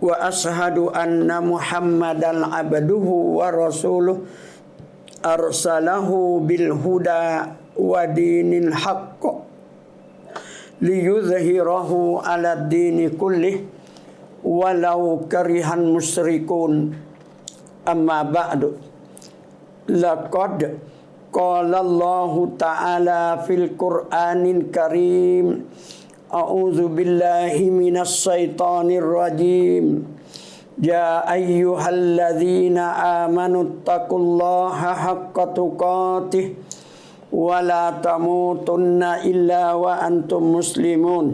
wa ashadu anna muhammadan abduhu wa rasuluh. Arsalahu bil huda wa dinil haqq. Liyuzhirahu ala dini kullih. Walau karihan musyrikun. Amma ba'du. Laqad qala ta'ala fil Qur'anil karim. أعوذ بالله من الشيطان الرجيم. يا أيها الذين آمنوا اتقوا الله حق تقاته ولا تموتن إلا وأنتم مسلمون.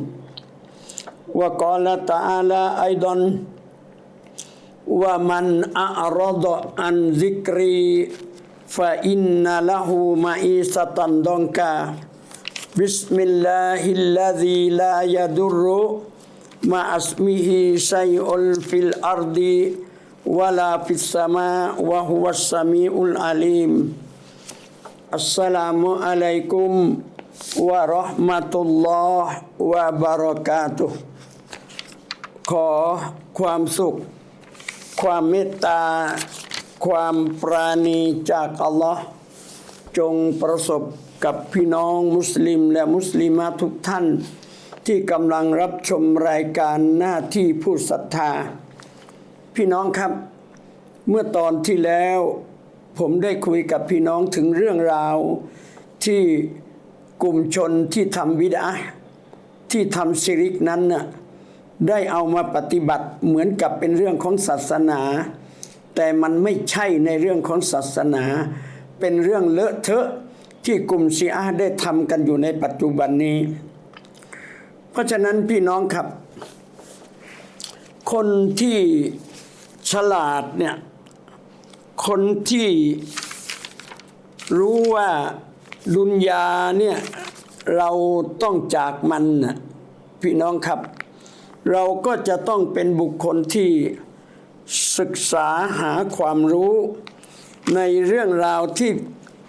وقال تعالى أيضا ومن أعرض عن ذكري فإن له معيشة ضنكا. بسم الله الذي لا يضر مع اسمه شيء في الأرض ولا في السماء وهو السميع العليم السلام عليكم ورحمة الله وبركاته ขอความสุข ความเมตตา ความปราณีจากอัลลอฮ์จงประสบ กับพี่น้องมุสลิมและมุสลิมาทุกท่าน ที่กำลังรับชมรายการหน้าที่ผู้ศรัทธา พี่น้องครับ เมื่อตอนที่แล้ว ผมได้คุยกับพี่น้องถึงเรื่องราวที่กลุ่มชนที่ทำวิดาที่ทำชิริกนั้นน่ะได้เอามาปฏิบัติเหมือนกับเป็นเรื่องของศาสนา แต่มันไม่ใช่ในเรื่องของศาสนา เป็นเรื่องเลอะเทอะ ที่กลุ่มชีอะห์ได้ทำกันอยู่ในปัจจุบันนี้ เพราะฉะนั้นพี่น้องครับ คนที่ฉลาดเนี่ย คนที่รู้ว่าดุนยาเนี่ยเราต้องจากมันน่ะพี่น้องครับ เราก็จะต้องเป็นบุคคลที่ศึกษาหาความรู้ในเรื่องราวที่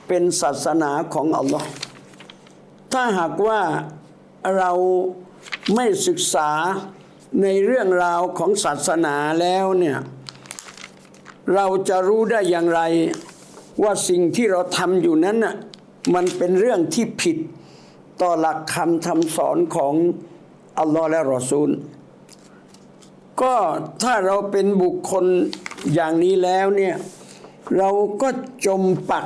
เป็นศาสนาของอัลลอฮ์ถ้าหากว่าเราไม่ศึกษาในเรื่องราวของศาสนาแล้วเนี่ยเราจะรู้ได้อย่างไร ว่าสิ่งที่เราทำอยู่นั้นน่ะมันเป็นเรื่องที่ผิดต่อหลักคำทำสอนของอัลลอฮ์และรอซูล ก็ถ้าเราเป็นบุคคลอย่างนี้แล้วเนี่ยเราก็จมปัก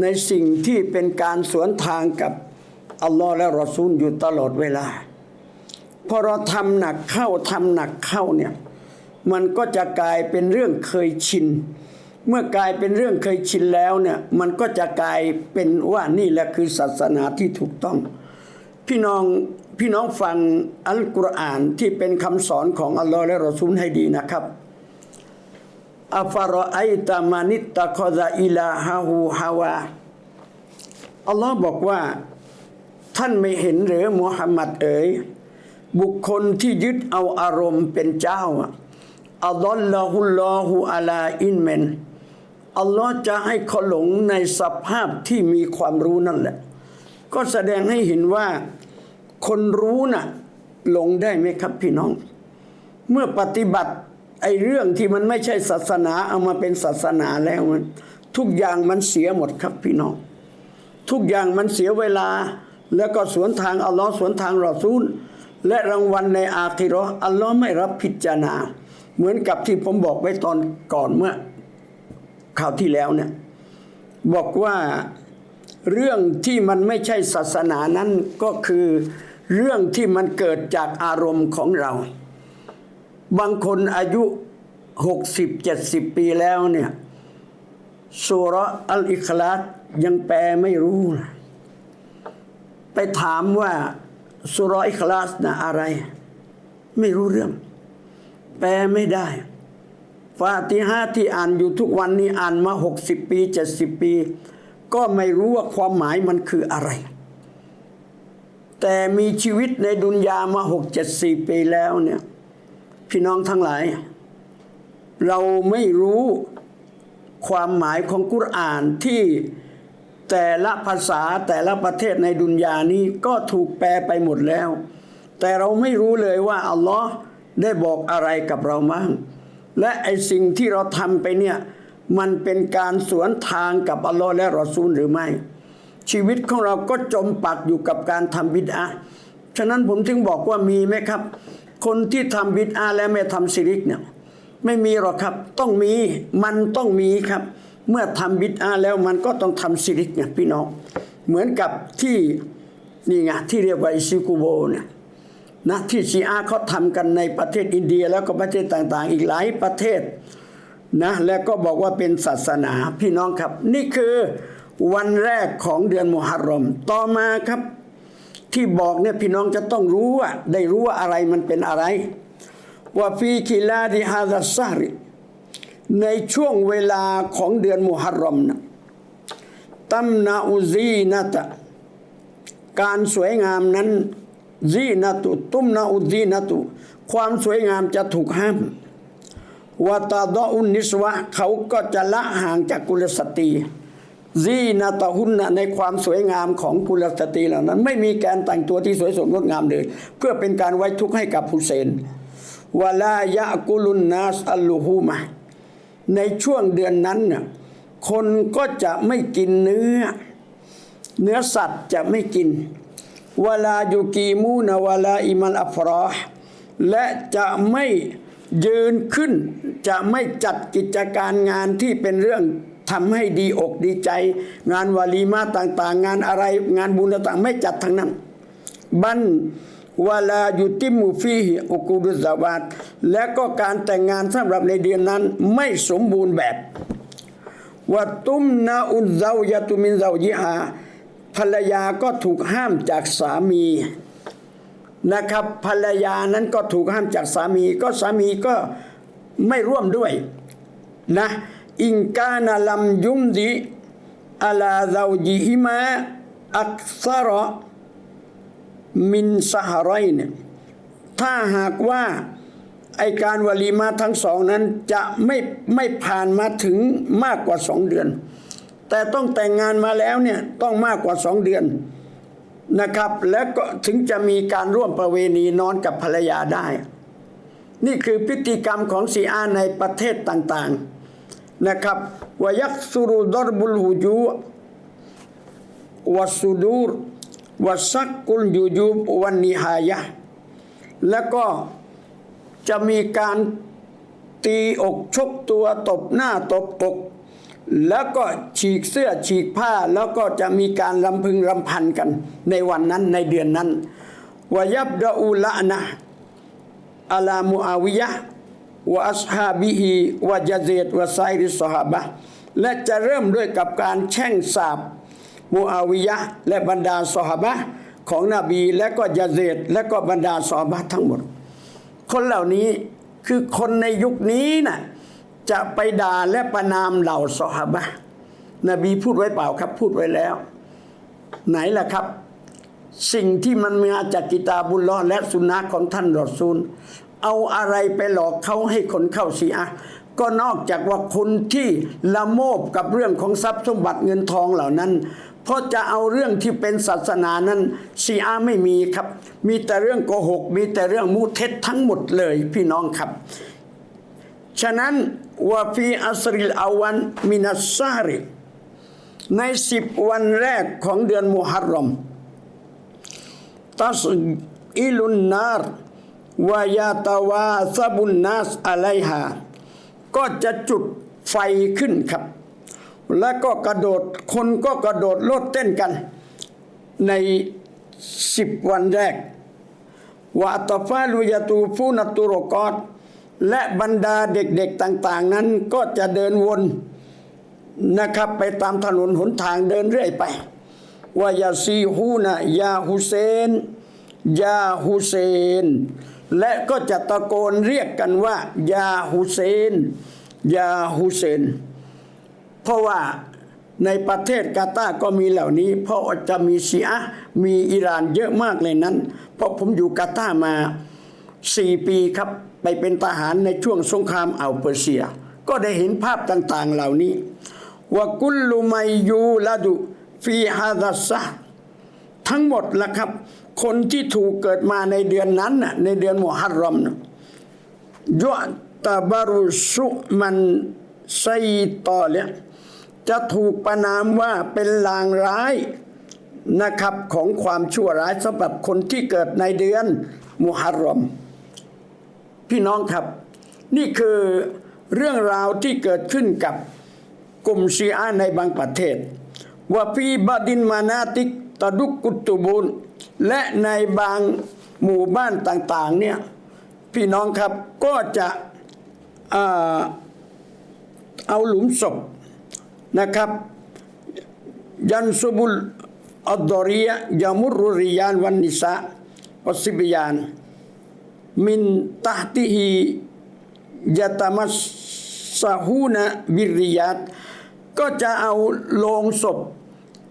ในสิ่งที่เป็นการสวนทางกับอัลลอฮ์และรอซูลอยู่ตลอดเวลา พอเราทำหนักเข้าทำหนักเข้าเนี่ยมันก็จะกลายเป็นเรื่องเคยชิน เมื่อกลายเป็นเรื่องเคยชินแล้วเนี่ยมันก็จะกลายเป็นว่านี่แหละคือศาสนาที่ถูกต้อง พี่น้องพี่น้องฟังอัลกุรอานที่เป็นคำสอนของอัลลอฮ์และรอซูลให้ดีนะครับ อัฟารอไอตามานิตะคอซาอิลาฮาหูฮาวาอัลลอฮ์บอกว่า ท่านไม่เห็นหรือมุฮัมมัดเอ๋ยบุคคลที่ยึดเอาอารมณ์เป็นเจ้าอัลลอฮ์ละฮุลลอฮุอะลาอินเมนอัลลอฮ์จะให้เขาหลงในสภาพที่มีความรู้นั่นแหละ ก็แสดงให้เห็นว่า คนรู้น่ะหลงได้ไหมครับพี่น้อง เมื่อปฏิบัติ ไอ้เรื่องที่มันไม่ใช่ศาสนาเอามาเป็นศาสนาแล้วมันทุกอย่างมันเสียหมดครับพี่น้อง ทุกอย่างมันเสียเวลา แล้วก็สวนทางอัลลอฮ์สวนทางรอซูล และรางวัลในอาคิราะห์อัลลอฮ์ไม่รับพิจารณา เหมือนกับที่ผมบอกไว้ตอนก่อนเมื่อคราวที่แล้วเนี่ยบอกว่าเรื่องที่มันไม่ใช่ศาสนานั้นก็คือเรื่องที่มันเกิดจากอารมณ์ของเรา บางคนอายุหกสิบเจ็ดสิบปีแล้วเนี่ยสุรอัลอิคลาสยังแปลไม่รู้นะไปถามว่าสุรอิคลาสนะอะไร ไม่รู้เรื่อง แปลไม่ได้ฟาติฮะที่อ่านอยู่ทุกวันนี้อ่านมาหกสิบปีเจ็ดสิบปี ก็ไม่รู้ว่าความหมายมันคืออะไร แต่มีชีวิตในดุนยามาหกเจ็ดสี่ปีแล้วเนี่ย พี่น้องทั้งหลาย เราไม่รู้ความหมายของกุรอานที่แต่ละภาษาแต่ละประเทศในดุนยานี้ก็ถูกแปลไปหมดแล้ว แต่เราไม่รู้เลยว่าอัลลอฮ์ได้บอกอะไรกับเราบ้างและไอสิ่งที่เราทำไปเนี่ยมันเป็นการสวนทางกับอัลลอฮ์และรอซูลหรือไม่ ชีวิตของเราก็จมปักอยู่กับการทำบิดอาฉะนั้นผมถึงบอกว่ามีไหมครับ คนที่ทำบิดอาและไม่ทำซิริกเนี่ยไม่มีหรอกครับ ต้องมีมันต้องมีครับ เมื่อทำบิดอาแล้วมันก็ต้องทำซิริกเนี่ยพี่น้อง เหมือนกับที่นี่ไงที่เรียกว่าอิซิกุโบเนี่ยนะที่ชีอาเขาทำกันในประเทศอินเดียแล้วก็ประเทศต่างๆ อีกหลายประเทศนะแล้วก็บอกว่าเป็นศาสนาพี่น้องครับ นี่คือวันแรกของเดือนมุฮัรรอม ต่อมาครับ บอกเนี่ยพี่น้องจะต้องรู้ว่าได้รู้ว่าอะไรมันเป็นอะไร ว่าฟีคิลาดิฮาดัสซาริในช่วงเวลาของเดือนมุฮัรรอมนะตัมนาอุซีนะตะการสวยงามนั้นซีนะตุตุมนาอุซีนะตุความสวยงามจะถูกห้ามวาตาดออุนนิสวะเขาก็จะละห่างจากกุลสตรี ซีนาตะหุนนะในความสวยงามของกุลสตรีเหล่านั้น ไม่มีการแต่งตัวที่สวยสดงดงามเลย เพื่อเป็นการไว้ทุกข์ให้กับฮุเซนวลายะกุลุนนาสอัลลูฮูมาในช่วงเดือนนั้นเนี่ยคนก็จะไม่กินเนื้อ เนื้อสัตว์จะไม่กินวลายูกีมูนวลาอิมันอัฟรอห์และจะไม่ยืนขึ้น จะไม่จัดกิจการงานที่เป็นเรื่อง ทำให้ดีอกดีใจ งานวาลีมาต่างๆ งานอะไรงานบุญต่างๆ ไม่จัดทั้งนั้น บันวาลาอยุติมูฟีอุกูดุสวาตและก็การแต่งงานสำหรับในเดือนนั้นไม่สมบูรณ์แบบวัตุมนาอุนเซายาตุมินเซายิฮาภรรยาก็ถูกห้ามจากสามีนะครับ ภรรยานั้นก็ถูกห้ามจากสามี ก็สามีก็ไม่ร่วมด้วยนะ อิงกานาลัมยุมดิอาลาเซาจิฮิมาอักซาระมินสหรอยเนี่ยถ้าหากว่าไอการวลีมาทั้งสองนั้นจะไม่ไม่ผ่านมาถึงมากกว่าสองเดือน แต่ต้องแต่งงานมาแล้วเนี่ยต้องมากกว่าสองเดือนนะครับ แล้วก็ถึงจะมีการร่วมประเวณีนอนกับภรรยาได้ นี่คือพฤติกรรมของซีอาในประเทศต่างๆ นะครับวยักสุรุดรบุลหูจูวัสสุดูรวัสักกุลยูยูบวันนิหายะแล้วก็จะมีการตีอกชกตัวตบหน้าตบอก แล้วก็ฉีกเสื้อฉีกผ้าแล้วก็จะมีการรำพึงรำพันกันในวันนั้นในเดือนนั้นวายับดาอูละนะอัลามูอาวิยะ วะอัสฮาบิฮีวะจาเซตวะไซริสฮาบะและจะเริ่มด้วยกับการแช่งสาบมูอาวิยะและบรรดาสหบะของนบีและก็ยาเซดและก็บรรดาสหบะทั้งหมด คนเหล่านี้คือคนในยุคนี้น่ะจะไปด่าและประนามเหล่าสหบะนบีพูดไว้เปล่าครับพูดไว้แล้ว ไหนล่ะครับ สิ่งที่มันมาจากกิตาบุลลอและสุนนะของท่านรอซูล เอาอะไรไปหลอกเขาให้คนเข้าชีอะห์ก็นอกจากว่าคนที่ละโมบกับเรื่องของทรัพย์สมบัติเงินทองเหล่านั้น เพราะจะเอาเรื่องที่เป็นศาสนานั้นชีอะห์ไม่มีครับ มีแต่เรื่องโกหก มีแต่เรื่องมุเท็จทั้งหมดเลยพี่น้องครับ ฉะนั้นวาฟีอัสริลอาวันมินัสซาริในสิบวันแรกของเดือนมุฮัรรอมตัสอิลุนนาร วายาตาวาซาบุนนัสอะไลฮาก็จะจุดไฟขึ้นครับ แล้วก็กระโดดคนก็กระโดดโลดเต้นกัน ในสิบวันแรกวาตฟาลุยาตูฟูนตุโรกอตและบรรดาเด็กๆต่างๆ นั้นก็จะเดินวนนะครับไปตามถนนหนทางเดินเรื่อยไปว่ายาซีฮูนะยาฮุเซน ยาฮุเซน และก็จะตะโกนเรียกกันว่า ยาฮุเซน ยาฮุเซน เพราะว่าในประเทศกาตาก็มีเหล่านี้ เพราะจะมีชีอะมีอิหร่านเยอะมากเลยนั้น เพราะผมอยู่กาตามาสี่ปีครับไปเป็นทหารในช่วงสงครามอ่าวเปอร์เซีย ก็ได้เห็นภาพต่าง ๆ เหล่านี้ว่ากุลลุไมยูละดุฟีฮาดัสซะทั้งหมดละครับ คนที่ถูกเกิดมาในเดือนนั้นน่ะในเดือนมุฮัรรอมยะตะบารุสุมันไซตอเนี่ยจะถูกประนามว่าเป็นลางร้ายนะครับของความชั่วร้ายสำหรับคนที่เกิดในเดือนมุฮัรรอม พี่น้องครับ นี่คือเรื่องราวที่เกิดขึ้นกับกลุ่มชีอะในบางประเทศว่าฟีบดินมานาติกตะดุกกุตุบูน และในบางหมู่บ้านต่างๆเนี่ยพี่น้องครับก็จะเอาหลุมศพนะครับ ยันซุบุลอัดดอรียะยามุรุริยานวันนิสาอัสซิบยาน มินตาติฮียะตามัสซาฮูนะบิริยัตก็จะเอาโลงศพ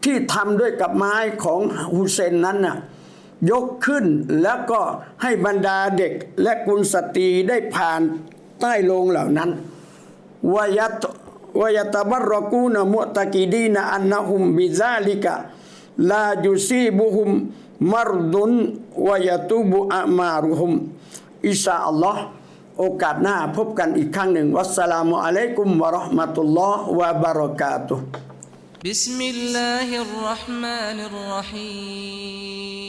ที่ทำด้วยกับไม้ของฮุเซนนั้นน่ะ ยกขึ้นแล้วก็ให้บรรดาเด็กและกุลสตรีได้ผ่านใต้โลงเหล่านั้นวยัตวยตบรกูนมุตะกิดีนอันนะฮุมบิซาลิกะลาจุซีบุหุมมรดุนวยตูบุอามารุหุมอิชาอัลลอฮ์โอกาสหน้าพบกันอีกครั้งหนึ่งวัสสลามุอะลัยกุมวะราะห์มะตุลลอฮ์วะบะเราะกาตุบิสมิลลาฮิรเราะห์มานิรเราะฮีม